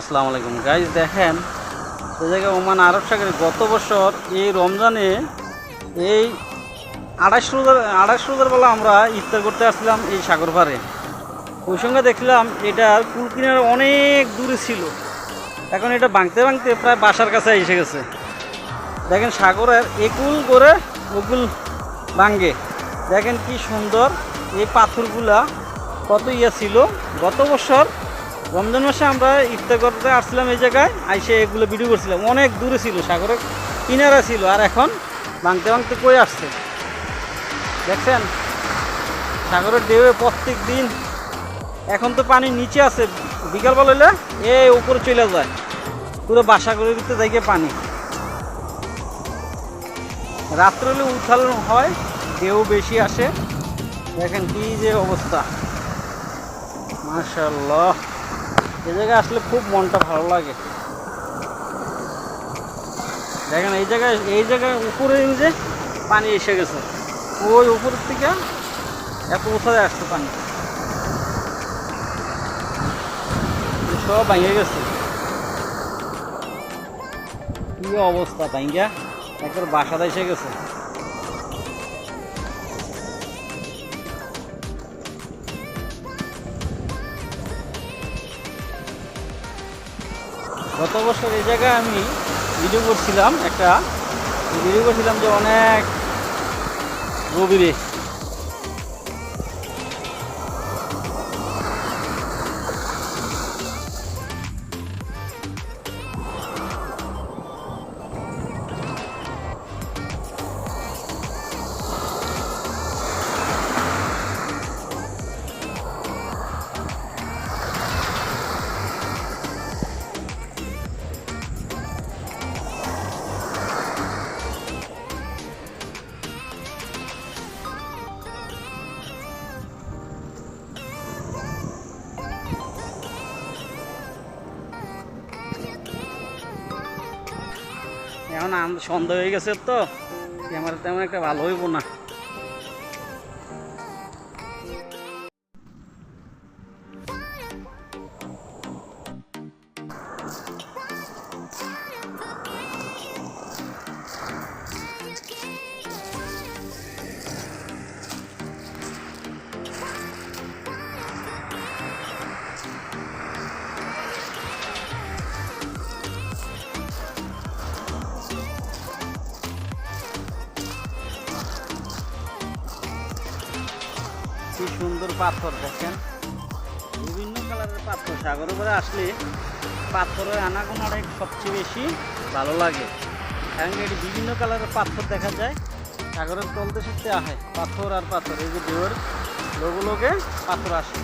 আসসালামু আলাইকুম। গাইজ দেখেন জায়গায় ওমান আরব সাগরে গত বছর এই রমজানে এই আড়াইশ রোজার আড়াইশ রোজার বেলা আমরা ইফতার করতে আসছিলাম এই সাগর পাড়ে। ওই সঙ্গে দেখলাম এটার কুল কিনারা অনেক দূরে ছিল। এখন এটা ভাঙতে ভাঙতে প্রায় বাসার কাছে এসে গেছে। দেখেন, সাগরের একুল করে ওকুল ভাঙ্গে দেখেন কি সুন্দর এই পাথরগুলা, কত ইয়ে ছিল। গত বছর রমজান মাসে আমরা ইফতার করতে আসছিলাম এই জায়গায়, আইসে এগুলো ভিডিও করছিলাম। অনেক দূরে ছিল সাগরের কিনারা ছিল, আর এখন ভাঙতে ভাঙতে কই আসছে? দেখছেন? সাগরের ঢেউয়ে প্রত্যেক দিন এখন তো পানি নিচে আছে, বিকালবেলা হলে এ উপরে চলে যায়। পুরো বাসা করে দিতে যাইকে পানি। রাত্রে হলে উথাল হয়, ঢেউ বেশি আসে। দেখেন কি যে অবস্থা। মাশাল্লাহ এই জায়গায় আসলে খুব মনটা ভালো লাগে। দেখেন, এই জায়গায় এই জায়গায় উপরে যে পানি এসে গেছে। ওই উপরের থেকে এত উঠায় আসছে পানি। সব ভেঙে গেছে। কি অবস্থা ভাঙ্গা একবার বাসাতে এসে গেছে। গত বছর এই জায়গায় আমি ভিডিও করছিলাম একটা। ভিডিও করছিলাম যে অনেক গভীরে এখন সন্দেহ হয়ে গেছে তো ক্যামেরা তেমন একটা ভালো হইব না। কি সুন্দর পাথর দেখেন। বিভিন্ন কালারের পাথর, সাগর উপরে আসলে পাথরের আনাগোনাটাই সবচেয়ে বেশি ভালো লাগে। কারণ এটি বিভিন্ন কালারের পাথর দেখা যায়, সাগরের তলতে সত্যি আহে, পাথর আর পাথর। এই যে ঢেউয়ের লোক লোকে পাথর আসে।